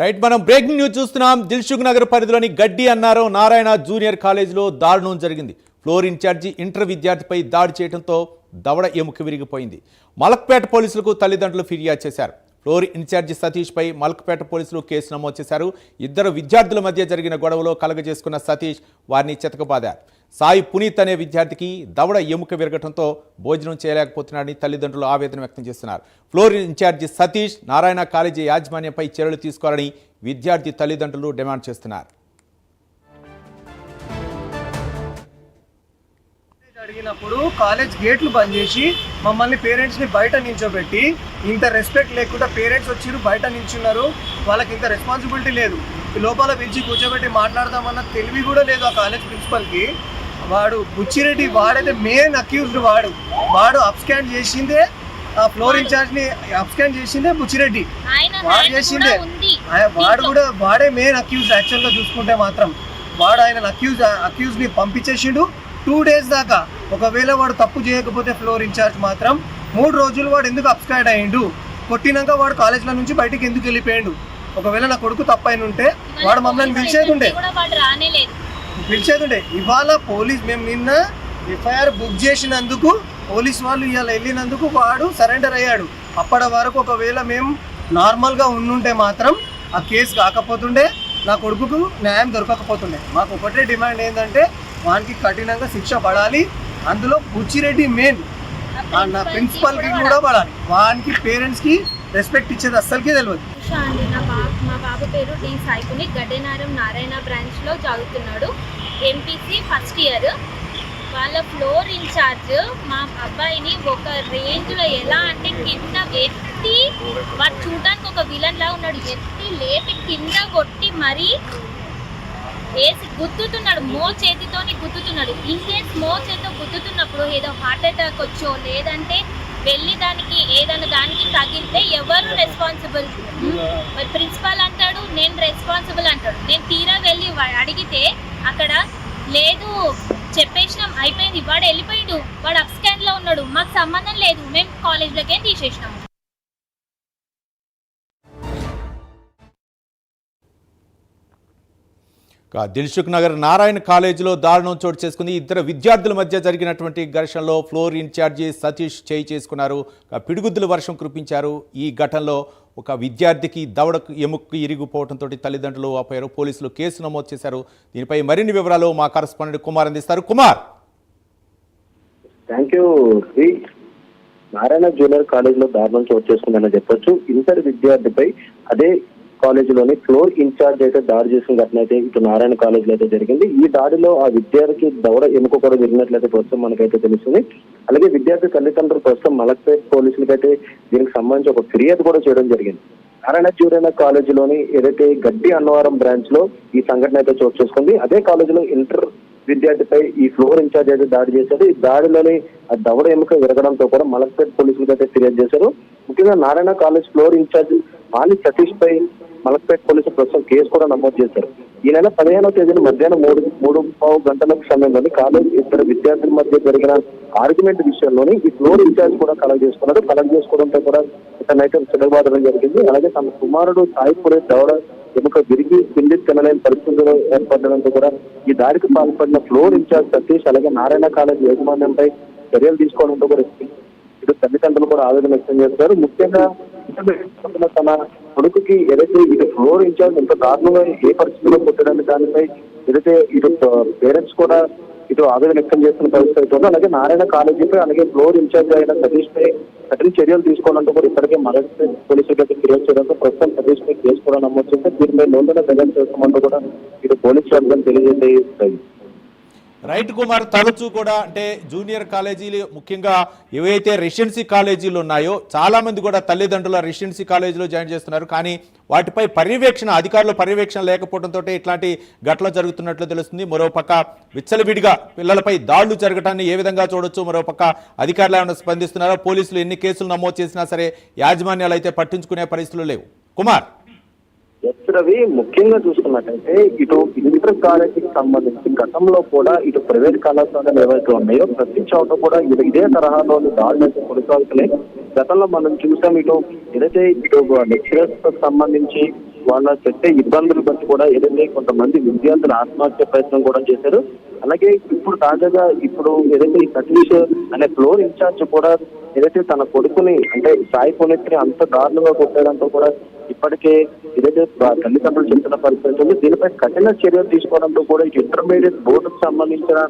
Right మనం breaking news చూస్తున్నాం. దిల్సుఖ్ నగర్ పరిధిలోని గడ్డి అన్నారం నారాయణ జూనియర్ కాలేజీలో దారుణం జరిగింది. ఫ్లోర్ ఇన్ఛార్జి ఇంటర్ విద్యార్థిపై దాడి చేయడంతో దవడ ఎముక విరిగిపోయింది. మలక్పేట పోలీసులకు తల్లిదండ్రులు ఫిర్యాదు చేశారు. ఫ్లోర్ ఇన్ఛార్జి సతీష్పై మల్క్పేట పోలీసులు కేసు నమోదు చేశారు. ఇద్దరు విద్యార్థుల మధ్య జరిగిన గొడవలో కలగజేసుకున్న సతీష్ వారిని చితకబాదారు. సాయి పునీత్ అనే విద్యార్థికి దవడ ఎముక విరగటంతో భోజనం చేయలేకపోతున్నాడని తల్లిదండ్రులు ఆవేదన వ్యక్తం చేస్తున్నారు. Floor incharge Satish Narayana college యాజమాన్యంపై చర్యలు తీసుకోవాలని విద్యార్థి తల్లిదండ్రులు డిమాండ్ చేస్తున్నారు. అడిగినప్పుడు కాలేజ్ గేట్లు బంద్ చేసి మమ్మల్ని పేరెంట్స్ని బయట నించోబెట్టి ఇంత రెస్పెక్ట్ లేకుండా పేరెంట్స్ వచ్చిరు బయట నించున్నారు వాళ్ళకి ఇంత రెస్పాన్సిబిలిటీ లేదు. ఈ లోపల పిలిచి కూర్చోబెట్టి మాట్లాడదామన్న తెలివి కూడా లేదు ఆ కాలేజ్ ప్రిన్సిపల్కి. వాడు బుచ్చిరెడ్డి వాడైతే మెయిన్ అక్యూజ్డ్ వాడు. వాడు అప్స్కాన్ చేసిందే ఆ ఫ్లోర్ ఇన్ఛార్జ్ని అప్స్కాన్ చేసిందే బుచ్చిరెడ్డి. వాడు చేసిందే. వాడు. కూడా వాడే మెయిన్ అక్యూజ్ యాక్చువల్గా చూసుకుంటే మాత్రం. వాడు ఆయన అక్యూజ్ అక్యూజ్ని పంపించేసిండు. టూ డేస్ దాకా. ఒకవేళ వాడు తప్పు చేయకపోతే ఫ్లోర్ ఇన్ఛార్జ్ మాత్రం మూడు రోజులు వాడు ఎందుకు అప్స్కాడ్ అయ్యిండు? కొట్టినాక వాడు కాలేజ్ల నుంచి బయటికి ఎందుకు వెళ్ళిపోయాడు? ఒకవేళ నా కొడుకు తప్పైన ఉంటే వాడు మమ్మల్ని పోలీసులు పిలిచేది ఉండే ఎక్కడికి కూడా వాడు రానేలేదు. పిలిచేది ఉండే ఇవాళ పోలీస్ మేము నిన్న ఎఫ్ఐఆర్ బుక్ చేసినందుకు పోలీస్ వాళ్ళు ఇవాళ వెళ్ళినందుకు వాడు సరెండర్ అయ్యాడు. అప్పటి వరకు ఒకవేళ మేము నార్మల్గా ఉండుంటే మాత్రం ఆ కేసు కాకపోతుండే నా కొడుకుకు న్యాయం దొరకకపోతుండే. మాకు ఒకటే డిమాండ్ ఏంటంటే వానికి కఠినంగా శిక్ష పడాలి. అందులో బుచ్చిరెడ్డి మెయిన్ నా ప్రిన్సిపల్కి కూడా పడాలి. వానికి పేరెంట్స్కి రెస్పెక్ట్ ఇచ్చేది అస్సలకే తెలియదు అండి నా మా బాబు పేరు డి సాయికుని గడ్డెనారం నారాయణ బ్రాంచ్లో చదువుతున్నాడు. ఎంపీసీ ఫస్ట్ ఇయర్ వాళ్ళ ఫ్లోర్ ఇన్ఛార్జ్ మా అబ్బాయిని ఒక రేంజ్లో ఎలా అంటే కింద ఎత్తి వాడు చూడడానికి ఒక విలన్ లా ఉన్నాడు. ఎత్తి లేపి కింద కొట్టి మరీ వేసి గుద్దుతున్నాడు మో చేతితోని గుద్దుతున్నాడు. ఇన్ కేస్ మో చేతితో గుద్దుతున్నప్పుడు ఏదో హార్ట్ అటాక్ వచ్చో లేదంటే వెళ్ళి దానికి ఏదైనా దానికి తగిలితే ఎవరు రెస్పాన్సిబుల్ మరి ప్రిన్సిపాల్ అంటాడు నేను రెస్పాన్సిబుల్ అంటాడు. నేను తీరా వెళ్ళి అడిగితే అక్కడ లేదు చెప్పేసినాం అయిపోయింది. వాడు వెళ్ళిపోయిండు. వాడు అప్ స్కాన్లో ఉన్నాడు. మాకు సంబంధం లేదు. మేము కాలేజ్లోకే తీసేసినాము. దిల్సుఖ్ నగర్ నారాయణ కాలేజీలో దారుణం చోటు చేసుకుంది. ఇద్దరు విద్యార్థుల మధ్య జరిగినటువంటి ఘర్షణలో ఫ్లోర్ ఇన్ఛార్జి సతీష్ చేయి చేసుకున్నారు. పిడుగుద్దుల వర్షం కురిపించారు. ఈ ఘటనలో ఒక విద్యార్థికి దవడకు ఎముక్కు ఇరిగిపోవడంతో తల్లిదండ్రులు ఆపారు. పోలీసులు కేసు నమోదు చేశారు. దీనిపై మరిన్ని వివరాలు మా కరస్పాండెంట్ కుమార్ అందిస్తారు. Kumar! Thank you Narayana junior కాలేజ్లో దారుణం చోటు చేసుకుందని చెప్పొచ్చు. ఇంటర్ విద్యార్థిపై అదే కాలేజీలోని ఫ్లోర్ ఇన్ఛార్జ్ అయితే దాడి చేసిన ఘటన అయితే ఇటు నారాయణ కాలేజ్లో అయితే జరిగింది. ఈ దాడిలో ఆ విద్యార్థికి దవడ ఎముక కూడా జరిగినట్లయితే ప్రస్తుతం మనకైతే తెలుస్తుంది. అలాగే విద్యార్థి తల్లిదండ్రులు ప్రస్తుతం మలక్పేట్ పోలీసులకైతే దీనికి సంబంధించి ఒక ఫిర్యాదు కూడా చేయడం జరిగింది. నారాయణ జూనియర్ కాలేజీలోని ఏదైతే గడ్డి అన్నవరం బ్రాంచ్లో ఈ సంఘటన అయితే చోటు చేసుకుంది. అదే కాలేజీలో ఇంటర్ విద్యార్థిపై ఈ ఫ్లోర్ ఇన్ఛార్జ్ అయితే దాడి చేశారు. ఈ దాడిలోని ఆ దవడ ఎముక విరగడంతో కూడా మలక్పేట్ పోలీసులకు అయితే ఫిర్యాదు చేశారు. ముఖ్యంగా Narayana college floor incharge Mali Satish పై మలక్పేట పోలీసులు ప్రస్తుతం కేసు కూడా నమోదు చేశారు. ఈ నెల పదిహేనవ తేదీన మధ్యాహ్నం మూడు మూడు పావు గంటల సమయంలోని కాలేజ్ ఇద్దరు విద్యార్థుల మధ్య జరిగిన ఆర్గ్యుమెంట్ విషయంలోని ఈ ఫ్లోర్ ఇన్ఛార్జ్ కూడా కలెక్ట్ చేసుకున్నారు. కలెక్ట్ చేసుకోవడంతో కూడా ఇతనైతే చిరబాదడం జరిగింది. అలాగే తమ కుమారుడు సాయిపురే దవడ ఎముక విరిగి పిండి తినలేని పరిస్థితులు ఏర్పడడంతో కూడా ఈ దాడికి పాల్పడిన ఫ్లోర్ ఇన్ఛార్జ్ సతీష్ అలాగే నారాయణ కాలేజ్ యాజమాన్యంపై చర్యలు తీసుకోవడంతో కూడా ఇటు తల్లిదండ్రులు కూడా ఆవేదన వ్యక్తం చేస్తారు ముఖ్యంగా తన కొడుకుకి ఏదైతే ఇటు ఫ్లోర్ ఇన్ఛార్జ్ ఎంత దారుణంగా ఏ పరిస్థితిలో పుట్టడానికి దానిపై ఏదైతే ఇటు పేరెంట్స్ కూడా ఇటు ఆవేదన వ్యక్తం చేస్తున్న పరిస్థితి అయితే అలాగే నారాయణ కాలేజీపై అలాగే ఫ్లోర్ ఇన్ఛార్జ్ అయిన సతీష్ పై కఠిన చర్యలు తీసుకోవాలంటూ కూడా ఇప్పటికే మరొక పోలీసులకు ఫిర్యాదు చేయడంతో ప్రస్తుతం సతీష్ పై కేసు కూడా నమోదు చేస్తే దీనిపై లోన్లను దర్యాప్తు చేస్తామంటూ కూడా ఇటు పోలీస్ వర్గం తెలియజేస్తాయి. రైట్ కుమార్ తరచూ కూడా అంటే జూనియర్ కాలేజీలు ముఖ్యంగా ఏవైతే రెసిడెన్సీ కాలేజీలు ఉన్నాయో చాలామంది కూడా తల్లిదండ్రుల రెసిడెన్సీ కాలేజీలో జాయిన్ చేస్తున్నారు. కానీ వాటిపై పర్యవేక్షణ అధికారుల పర్యవేక్షణ లేకపోవడంతో ఇట్లాంటి ఘటనలు జరుగుతున్నట్లు తెలుస్తుంది. మరోపక్క విచ్చలవిడిగా పిల్లలపై దాడులు జరగటాన్ని ఏ విధంగా చూడొచ్చు? మరోపక్క అధికారులు ఏమైనా స్పందిస్తున్నారో? పోలీసులు ఎన్ని కేసులు నమోదు చేసినా సరే యాజమాన్యాలు అయితే పట్టించుకునే పరిస్థితులు లేవు. కుమార్. ఎస్ రవి ముఖ్యంగా చూసుకున్నట్టయితే ఇటు ఇంటర్ కాలేజీకి సంబంధించి గతంలో కూడా ఇటు ప్రైవేట్ కళాశాలలు ఏవైతే ఉన్నాయో ప్రతి చోట కూడా ఇటు ఇదే తరహాలోని దాడులు అయితే కొనసాగుతున్నాయి. గతంలో మనం చూసాం ఇటు ఏదైతే ఇటు లెక్చరర్స్ సంబంధించి వాళ్ళ పెట్టే ఇబ్బందులు బట్టి కూడా ఏదైతే కొంతమంది విద్యార్థులు ఆత్మహత్య ప్రయత్నం కూడా చేశారు. అలాగే ఇప్పుడు తాజాగా ఇప్పుడు ఏదైతే ఈ సతీష్ అనే ఫ్లోర్ ఇన్ఛార్జ్ కూడా ఏదైతే తన కొడుకుని అంటే సాయి పునీత్ని అంత దారుణంగా కొట్టడంతో కూడా ఇప్పటికే ఏదైతే తల్లిదండ్రులు చెప్తున్న పరిస్థితి ఉంది. దీనిపై కఠిన చర్యలు తీసుకోవడంతో కూడా ఇటు ఇంటర్మీడియట్ బోర్డుకు సంబంధించిన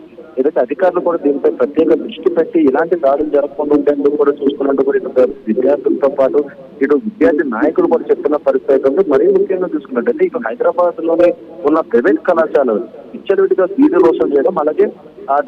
ఏదైతే అధికారులు కూడా దీనిపై ప్రత్యేక దృష్టి పెట్టి ఇలాంటి దాడులు జరగకుండా ఉండేందుకు కూడా చూసుకున్నట్టు కూడా ఇటు విద్యార్థులతో పాటు ఇటు విద్యార్థి నాయకులు కూడా చెప్తున్న పరిస్థితి ఉంది. మరీ ముఖ్యంగా చూసుకున్నట్టయితే ఇటు హైదరాబాద్లోనే ఉన్న ప్రైవేట్ కళాశాలలు విచ్చలవిడిగా ఫీజు రోషన్ చేయడం అలాగే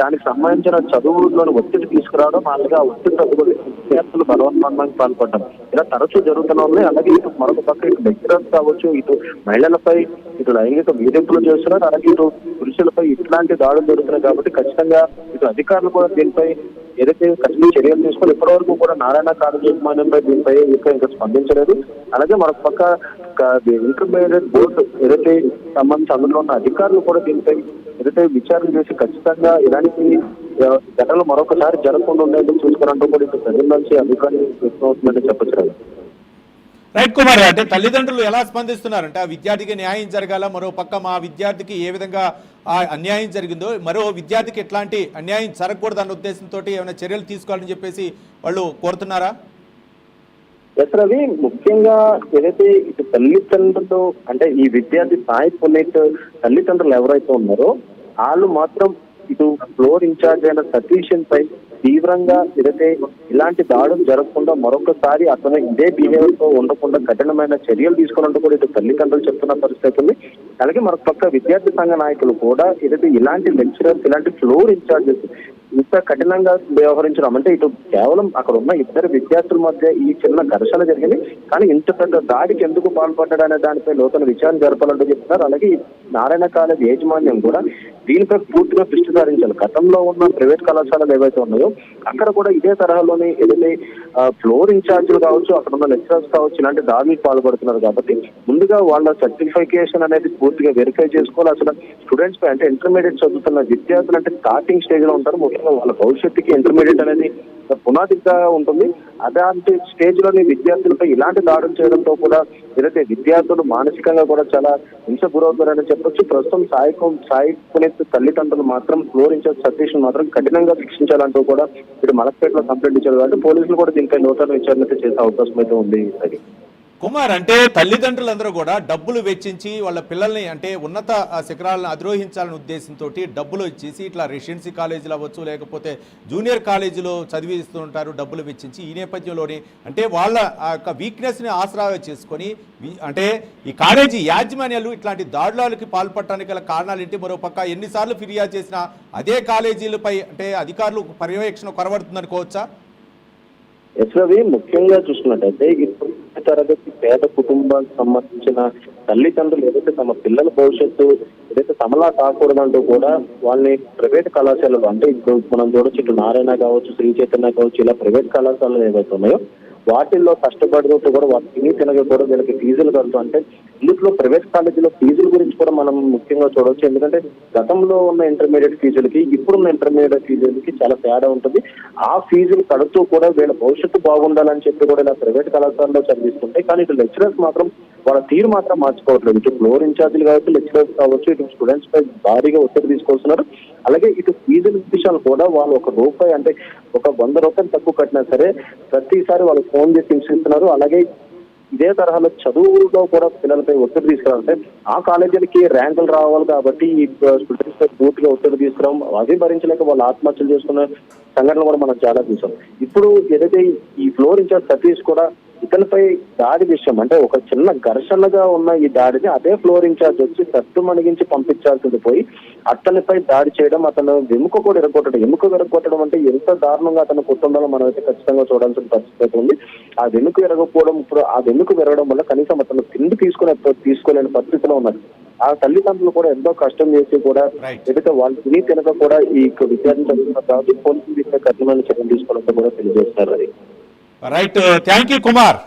దానికి సంబంధించిన చదువులను ఒత్తిడి తీసుకురావడం అలాగే ఆ ఒత్తిడి తగ్గుకొని విద్యార్థులు బలవన్మరణానికి పాల్పడడం. ఇలా తరచూ జరుగుతూనే ఉన్నాయి అలాగే ఇటు మరొక పక్క ఇటు లెక్చరర్స్ కావచ్చు ఇటు మహిళలపై ఇటు లైంగిక వేధింపులు చేస్తున్నారు అలాగే ఇటు పురుషులపై ఇట్లాంటి దాడులు జరుగుతున్నాయి కాబట్టి ఖచ్చితంగా ఇటు అధికారులు కూడా దీనిపై ఏదైతే కఠిన చర్యలు తీసుకొని ఇప్పటి వరకు కూడా నారాయణ కాలేజ్ దీనిపై ఇంకా ఇంకా స్పందించలేదు. అలాగే మరొక పక్క ఇంటర్మీడియట్ బోర్డు ఏదైతే సంబంధించి అందులో ఉన్న అధికారులు కూడా దీనిపై ఎందుకంటే విచారణ చేసి ఖచ్చితంగా ఇలాంటి ఘటనలు మరొకసారి జరగకుండా ఉండేందుకు చూసుకున్నట్టు కూడా ఇప్పుడు ప్రజల నుంచి అభిప్రాయం వ్యక్తం అవుతుందని చెప్పచ్చు రైట్ కుమార్ అంటే తల్లిదండ్రులు ఎలా స్పందిస్తున్నారంటే ఆ విద్యార్థికి న్యాయం జరగాల? మరో పక్క మా విద్యార్థికి ఏ విధంగా ఆ అన్యాయం జరిగిందో మరో విద్యార్థికి ఎట్లాంటి అన్యాయం జరగకూడదు అన్న ఉద్దేశంతో ఏమైనా చర్యలు తీసుకోవాలని చెప్పేసి వాళ్ళు కోరుతున్నారా? ఎస్ రవి ముఖ్యంగా ఏదైతే ఇటు తల్లిదండ్రులు అంటే ఈ విద్యార్థి సాయి పునీత్ తల్లిదండ్రులు ఎవరైతే ఉన్నారో వాళ్ళు మాత్రం ఇటు ఫ్లోర్ ఇన్ఛార్జ్ అయిన సతీషన్ పై తీవ్రంగా ఏదైతే ఇలాంటి దాడులు జరగకుండా మరొకసారి అతను ఇదే బిహేవియర్తో ఉండకుండా కఠినమైన చర్యలు తీసుకున్నట్టు కూడా ఇటు తల్లిదండ్రులు చెప్తున్న పరిస్థితి ఉంది. అలాగే మరొక పక్క విద్యార్థి సంఘ నాయకులు కూడా ఏదైతే ఇలాంటి లెక్చరర్స్ ఇలాంటి ఫ్లోర్ ఇన్ఛార్జెస్ ఇంత కఠినంగా వ్యవహరించడం అంటే ఇటు కేవలం అక్కడ ఉన్న ఇద్దరు విద్యార్థుల మధ్య ఈ చిన్న ఘర్షణ జరిగింది. కానీ ఇంత పెద్ద దాడికి ఎందుకు పాల్పడ్డాడు అనే దానిపై లోతన విచారణ జరపాలంటూ చెప్తున్నారు. అలాగే నారాయణ కాలేజ్ యాజమాన్యం కూడా దీనిపై పూర్తిగా దృష్టి సారించాలి. గతంలో ఉన్న ప్రైవేట్ కళాశాలలు ఏవైతే ఉన్నాయో అక్కడ కూడా ఇదే తరహాలోనే ఏదైతే ఫ్లోర్ ఇన్ఛార్జీలు కావచ్చు అక్కడ ఉన్న లెక్చరర్స్ కావచ్చు ఇలాంటి దాడులకు పాల్పడుతున్నారు కాబట్టి ముందుగా వాళ్ళ సర్టిఫికేషన్ అనేది పూర్తిగా వెరిఫై చేసుకోవాలి. అసలు స్టూడెంట్స్ పై అంటే ఇంటర్మీడియట్ చదువుతున్న విద్యార్థులు అంటే స్టార్టింగ్ స్టేజ్లో ఉంటారు. ముఖ్యంగా వాళ్ళ భవిష్యత్తుకి ఇంటర్మీడియట్ అనేది పునాదిగా ఉంటుంది. అలాంటి స్టేజ్లోని విద్యార్థులపై ఇలాంటి దాడులు చేయడంతో కూడా ఏదైతే విద్యార్థులు మానసికంగా కూడా చాలా హింస గురవుతారని చెప్పొచ్చు. ప్రస్తుతం సాయి కు- సాయి పునీత్ తల్లిదండ్రులు మాత్రం ఫ్లోర్ ఇన్ఛార్జ్ సతీష్ మాత్రం కఠినంగా శిక్షించాలంటూ కూడా ఇటు మలక్పేటలో కంప్లైంట్ ఇచ్చారు కాబట్టి పోలీసులు కూడా దీనిపై నూతన విచారణ అయితే చేసే అవకాశం అయితే ఉంది సరే కుమార్ అంటే తల్లిదండ్రులందరూ కూడా డబ్బులు వెచ్చించి వాళ్ళ పిల్లల్ని అంటే ఉన్నత శిఖరాలను అధిరోహించాలనే ఉద్దేశంతో డబ్బులు ఇచ్చేసి ఇట్లా రెసిడెన్సీ కాలేజీలు అవ్వచ్చు లేకపోతే జూనియర్ కాలేజీలో చదివిస్తుంటారు డబ్బులు వెచ్చించి ఈ నేపథ్యంలోనే అంటే వాళ్ళ యొక్క వీక్నెస్ని ఆసరా చేసుకొని అంటే ఈ కాలేజీ యాజమాన్యాలు ఇట్లాంటి దాడులకి పాల్పడటానికి గల కారణాలు ఏంటి? మరో పక్క ఎన్నిసార్లు ఫిర్యాదు చేసినా అదే కాలేజీలపై అంటే అధికారులు పర్యవేక్షణ కొరబడుతుందనుకోవచ్చా ఎస్రవి ముఖ్యంగా చూసినట్టయితే ఇప్పుడు తరగతి పేద కుటుంబానికి సంబంధించిన తల్లిదండ్రులు ఏదైతే తమ పిల్లల భవిష్యత్తు ఏదైతే తమలా కాకూడదంటూ కూడా వాళ్ళని ప్రైవేట్ కళాశాలలు అంటే ఇప్పుడు మనం చూడొచ్చు ఇటు నారాయణ కావచ్చు శ్రీ చైతన్య కావచ్చు ఇలా ప్రైవేట్ కళాశాలలు ఏవైతే ఉన్నాయో వాటిల్లో కష్టపడుతూ కూడా వాళ్ళు తిని తినక కూడా వీళ్ళకి ఫీజులు కడుతూ అంటే ఇందులో ప్రైవేట్ కాలేజీలో ఫీజుల గురించి కూడా మనం ముఖ్యంగా చూడవచ్చు. ఎందుకంటే గతంలో ఉన్న ఇంటర్మీడియట్ ఫీజులకి ఇప్పుడున్న ఇంటర్మీడియట్ ఫీజులకి చాలా తేడా ఉంటుంది. ఆ ఫీజులు కడుతూ కూడా వీళ్ళ భవిష్యత్తు బాగుండాలని చెప్పి కూడా ఇలా ప్రైవేట్ కళాశాలలో చదివిస్తుంటాయి కానీ ఇటు లెక్చరర్స్ మాత్రం వాళ్ళ తీరు మాత్రం మార్చుకోవట్లేదు. ఇటు ఫ్లోర్ ఇన్ఛార్జీలు కావచ్చు లెక్చరర్స్ కావచ్చు ఇటు స్టూడెంట్స్ పై భారీగా ఒత్తిడి తీసుకొస్తున్నారు. అలాగే ఇటు ఫీజుల విషయాలు కూడా వాళ్ళు ఒక రూపాయి అంటే ఒక వంద రూపాయలు తక్కువ కట్టినా సరే ప్రతిసారి వాళ్ళు ఫోన్ చేసి హింసిస్తున్నారు. అలాగే ఇదే తరహాలో చదువులో కూడా పిల్లలపై ఒత్తిడి తీసుకురావాలంటే ఆ కాలేజీలకి ర్యాంకులు రావాలి కాబట్టి ఈ స్టూడెంట్స్ పై పూర్తిగా ఒత్తిడి తీసుకురావడం అవి భరించలేక వాళ్ళు ఆత్మహత్యలు చేసుకున్న సంఘటన కూడా మనం చాలా చూసాం. ఇప్పుడు ఏదైతే ఈ ఫ్లోర్ ఇన్ఛార్జ్ సతీష్ కూడా ఇతనిపై దాడి విషయం అంటే ఒక చిన్న ఘర్షణగా ఉన్న ఈ దాడిని అదే ఫ్లోర్ ఇన్ఛార్జ్ వచ్చి సత్తు మణిగించి పంపించాల్సింది పోయి అతనిపై దాడి చేయడం అతను వెముక కూడా ఎరగొట్టడం. ఎముక ఎరగొట్టడం అంటే ఎంత దారుణంగా అతను కుటుంబంలో మనం అయితే ఖచ్చితంగా చూడాల్సిన పరిస్థితి ఉంది. ఆ వెనుక ఎరగకపోవడం ఇప్పుడు ఆ వెనుక విరగడం వల్ల కనీసం అతను తిండి తీసుకునే తీసుకోలేని పరిస్థితిలో ఉన్నారు ఆ తల్లిదండ్రులు కూడా ఎంతో కష్టం చేసి కూడా. ఏదైతే వాళ్ళు తిని తినక కూడా ఈ విద్యార్థులు చదువుతున్నారు కాబట్టి పోలీసులు కఠినమైన చర్యలు తీసుకోవడంతో కూడా తెలియజేస్తున్నారు అది. Right thank you Kumar